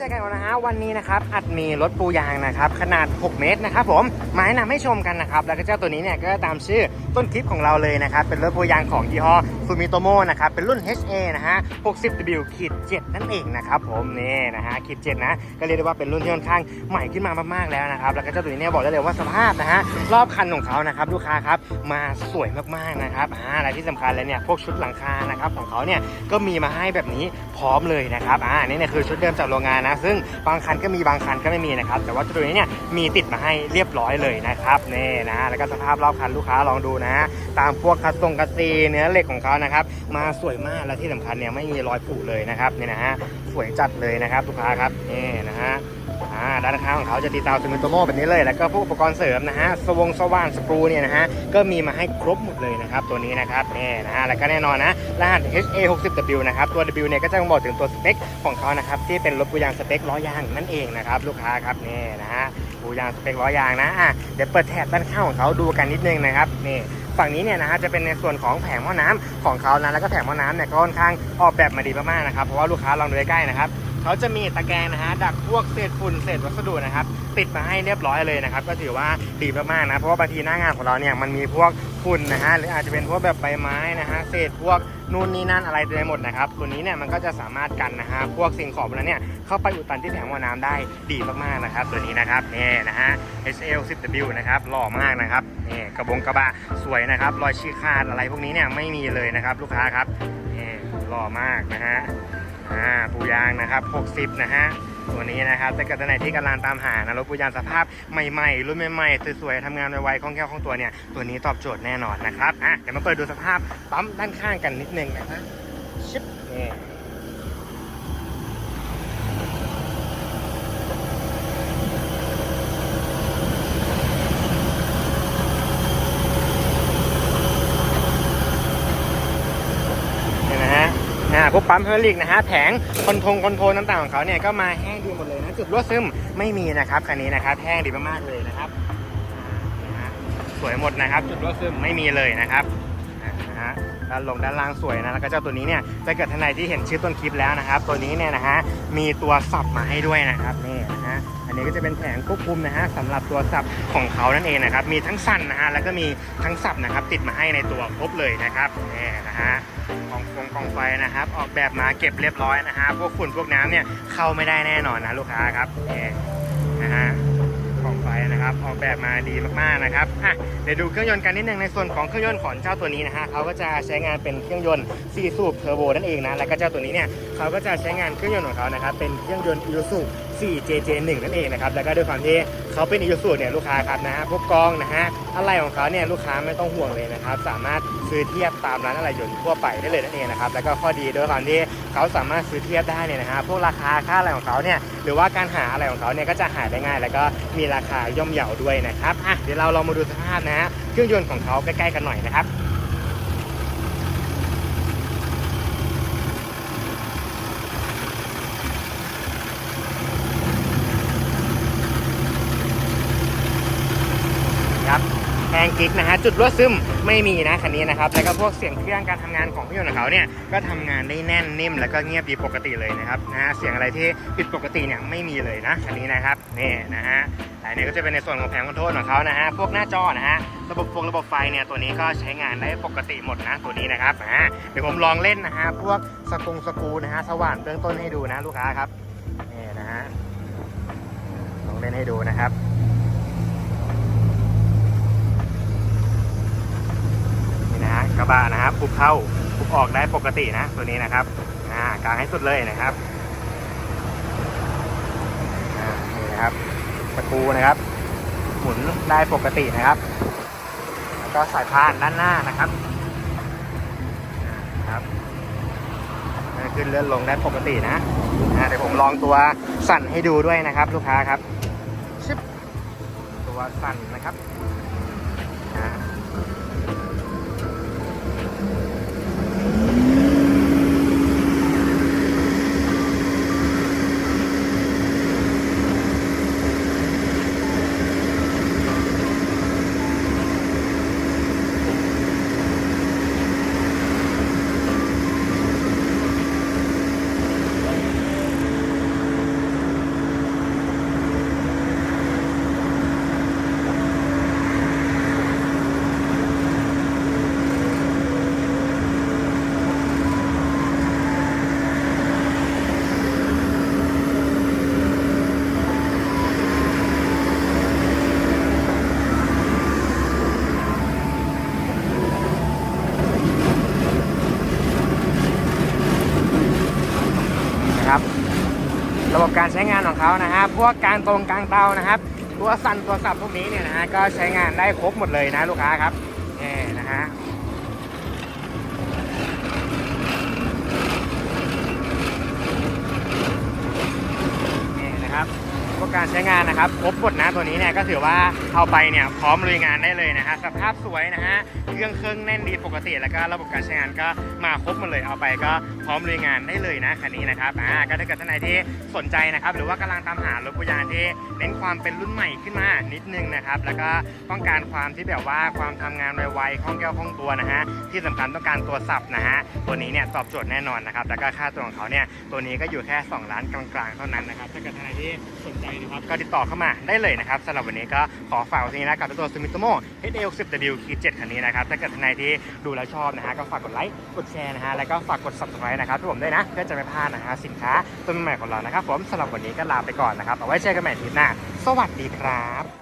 จอกันนะฮะวันนี้นะครับอัดมีรถปูยางนะครับขนาด 6 เมตรนะครับผมมาแนะนำให้ชมกันนะครับแล้วก็เจ้าตัวนี้เนี่ยก็ตามชื่อต้นคลิปของเราเลยนะครับเป็นรถปูยางของยี่ห้อ ซูมิโตโมนะครับ เป็นรุ่น HA นะฮะ 60W ขีด7นั่นเองนะครับผมนี่นะฮะขีด7นะ ก็เรียกได้ว่าเป็นรุ่นที่ค่อนข้างใหม่ขึ้นมามากๆแล้วนะครับ แล้วก็เจ้าตัวนี้เนี่ยบอกได้เลยว่าสภาพนะฮะ รอบคันของเขานะครับลูกค้าครับ มาสวยมากๆนะครับอ่าอะไรที่สำคัญเลยเนี่ยพวกชุดหลังคานะครับของเขาเนี่ยก็มีมาให้แบบนี้พร้อมเลยนะครับอ่านี่เนี่ยคือชุดเดิมจากโรงงานนะ ซึ่งบางคันก็มีบางคันก็ไม่มีนะครับ แต่ว่าตัวนี้เนี่ยมีติดมาให้เรียบร้อยเลยนะครับนี่นะแล้วก็สภาพรอบคันลูกค้าลองดูนะฮะตามพวกคัสตรงคัสซีเนื้อเหล็กของเขานะครับ มาสวยมากและที่สำคัญเนี่ยไม่มีรอยผุเลยนะครับนี่นะฮะสวยจัดเลยนะครับลูกค้าครับนี่นะฮะอ่าด้านข้างของเขาจะตีตาวซูมิโตโมแบบนี้เลย แล้วก็พวกอุปกรณ์เสริมนะฮะสวงสว่านสกรูเนี่ยนะฮะก็มีมาให้ครบหมดเลยนะครับตัวนี้นะครับนี่นะฮะแล้วก็แน่นอนนะรหัส HA 60W นะครับตัว W เนี่ยก็จะบอกถึงตัวสเปคของเขานะครับที่เป็นรถปูยางสเปคล้อยางนั่นเองนะครับลูกค้าครับนี่นะฮะปูยางสเปคล้อยางนะอะเดี๋ยวเปิดแถบด้านข้างของเขาดูกันนิดนึงนะครับนี่ ฝั่งนี้เนี่ยนะฮะจะเป็นในส่วนของแผงหม้อน้ำของเขานะแล้วก็แผงหม้อน้ำเนี่ยก็ค่อนข้างออกแบบมาดีมากๆนะครับเพราะว่าลูกค้าลองดูใกล้ๆนะครับเขาจะมีตะแกรงนะฮะดักพวกเศษฝุ่นเศษวัสดุนะครับติดมาให้เรียบร้อยเลยนะครับก็ถือว่าดีมากๆนะเพราะว่าบางทีหน้างานของเราเนี่ยมันมีพวกฝุ่นนะฮะหรืออาจจะเป็นพวกแบบใบไม้นะฮะเศษพวกนู่นนี่นั่นอะไรเต็มไปหมดนะครับตัวนี้เนี่ยมันก็จะสามารถกันนะฮะพวกสิ่งของพวกนั้นเนี่ยเข้าไปอุดตันที่แผงว่าน้ำได้ดีมากๆนะครับ ตัวนี้นะครับนี่นะฮะ HL 10W นะครับหล่อมากนะครับ นี่กระบงกระบะสวยนะครับรอยชี้ขาดอะไรพวกนี้เนี่ยไม่มีเลยนะครับลูกค้าครับนี่หล่อมากนะฮะอ่าปูยางนะครับ 60 นะฮะตัวนี้นะครับถ้าเกิดท่านไหนที่กำลังตามหานะรถปูยางสภาพใหม่ๆรุ่นใหม่ๆสวยๆทำงานไวๆคล่องแคล่วคล่องตัวเนี่ยตัวนี้ตอบโจทย์แน่นอนนะครับอะเดี๋ยวมาเปิดดูสภาพปั๊มด้านข้างกันนิดนึงนะฮะชิปนี่ไหมฮะ อ่า พวกปั๊มเฮอริกนะฮะแผงคอนโทงคอนโทรต่างๆของเขาเนี่ยก็มาแห้งดีหมดเลยนะจุดรั่วซึมไม่มีนะครับคันนี้นะครับแห้งดีมากๆเลยนะครับสวยหมดนะครับ จุดรั่วซึมไม่มีเลยนะครับนะฮะด้านลงด้านล่างสวยนะแล้วก็เจ้าตัวนี้เนี่ยจะเกิดทนายที่เห็นชื่อต้นคลิปแล้วนะครับ ตัวนี้เนี่ยนะฮะมีตัวสับมาให้ด้วยนะครับนี่ อันนี้ก็จะเป็นแผงควบคุมนะฮะสำหรับตัวสับของเขานั่นเองนะครับ มีทั้งสั้นนะฮะแล้วก็มีทั้งสับนะครับ ติดมาให้ในตัวครบเลยนะครับนี่นะฮะกองฟงกองไฟนะครับ ออกแบบมาเก็บเรียบร้อยนะฮะพวกฝุ่นพวกน้ำเนี่ยเข้าไม่ได้แน่นอนนะลูกค้าครับนี่นะฮะกองไฟนะครับออกแบบมาดีมากๆนะครับอะเดี๋ยวดูเครื่องยนต์กันนิดนึงในส่วนของเครื่องยนต์ของเจ้าตัวนี้นะฮะเขาก็จะใช้งานเป็นเครื่องยนต์4สูบเทอร์โบนั่นเองนะแล้วก็เจ้าตัวนี้เนี่ยเขาก็จะใช้งานเครื่องยนต์ของเขานะครับเป็นเครื่องยนต์ Isuzu 4JJ1 นั่นเองนะครับแล้วก็ด้วยความที่เขาเป็น Isuzu เนี่ยลูกค้าครับนะฮะพวกกล้องนะฮะอะไรของเขาเนี่ยลูกค้าไม่ต้องห่วงเลยนะครับสามารถซื้อเทียบตามร้านอะไรยนต์ทั่วไปได้เลยนั่นเองนะครับแล้วก็ข้อดีด้วยความที่เขาสามารถซื้อเทียบได้เนี่ยนะฮะพวกราคาค่าอะไรของเขาเนี่ยหรือว่าการหาอะไรของเขาเนี่ยก็จะหาได้ง่าย แล้วก็มีราคาย่อมเยาด้วยนะครับอะเดี๋ยวเราลองมาดูสภาพนะฮะเครื่องยนต์ของเขาใกล้ๆกันหน่อยนะครับแพ งกิ๊กนะฮะจุดรั่วซึมไม่มีนะคันนี้นะครับแล้วก็พวกเสียงเครื่องการทำงานของเครื่องยนต์ของเขาเนี่ยก็ทำงานได้แน่นนิ่มแล้วก็เงียบดีปกติเลยนะครับนะฮะเสียงอะไรที่ผิดปกติเนี่ยไม่มีเลยนะคันนี้นะครับนี่นะฮะอันนี้ก็จะเป็นในส่วนของแผงคอนโทรลของเขานะฮะพวกหน้าจอนะฮะระบบฟงระบบไฟเนี่ยตัวนี้ก็ใช้งานได้ปกติหมดนะตัวนี้นะครับอ่าเดี๋ยวผมลองเล่นนะฮะพวกสกงสกรูนะฮะสว่านเบื้องต้นให้ดูนะลูกค้าครับนี่นะฮะลองเล่นให้ดูนะครับ นี่นะฮะ กระบะนะครับปุบเข้าปุบออกได้ปกตินะ ตัวนี้นะครับอ่ากลางให้สุดเลยนะครับอ่านี่นะครับสกรูนะครับ หมุนได้ปกตินะครับ แล้วก็สายพานด้านหน้านะครับอ่าครับขึ้นเลื่อนลงได้ปกตินะอ่าเดี๋ยวผมลองตัวสั่นให้ดูด้วยนะครับ ลูกค้าครับชึบตัวสั่นนะครับ เขานะฮะพวกการตรงกลางเตานะครับ ตัวสั่นตัวสับพวกนี้เนี่ยนะฮะก็ใช้งานได้ครบหมดเลยนะลูกค้าครับนี่นะฮะนี่นะครับ พวกการใช้งานนะครับครบหมดนะตัวนี้เนี่ยก็ถือว่าเอาไปเนี่ยพร้อมลุยงานได้เลยนะฮะสภาพสวยนะฮะเครื่องเครื่องแน่นดีปกติ แล้วก็ระบบการใช้งานก็มาครบหมดเลยเอาไปก็พร้อมลุยงานได้เลยนะคันนี้นะครับอ่าก็ถ้าเกิดท่านไหนที่สนใจนะครับหรือว่ากำลังตามหารถปุยานที่เน้นความเป็นรุ่นใหม่ขึ้นมานิดนึงนะครับแล้วก็ต้องการความที่แบบว่าความทำงานไวๆคล่องแคล่วคล่องตัวนะฮะที่สำคัญต้องการตัวสับนะฮะตัวนี้เนี่ยตอบโจทย์แน่นอนนะครับแล้วก็ค่าตัวของเขาเนี่ยตัวนี้ก็อยู่แค่ 2 ล้านกลางๆเท่านั้นนะครับถ้าเกิดท่านไหนที่สนใจนะครับก็ติดต่อเข้ามาได้เลยนะครับสำหรับวันนี้ก็ขอฝากไว้ที่นี้นะกับตัวซูมิโตโม่ HL10W คี7คันนี้นะครับถ้าเกิดท่านใดที่ดูแล้วชอบนะฮะก็ฝากกดไลค์กดแชร์นะฮะแล้วก็ฝากกด subscribe นะครับทุกผมด้วยนะเพื่อจะไม่พลาดนะฮะสินค้าตัวใหม่ของเรานะครับผมสำหรับวันนี้ก็ลาไปก่อนนะครับเอาไว้เจอกันใหม่ทีหน้าสวัสดีครับ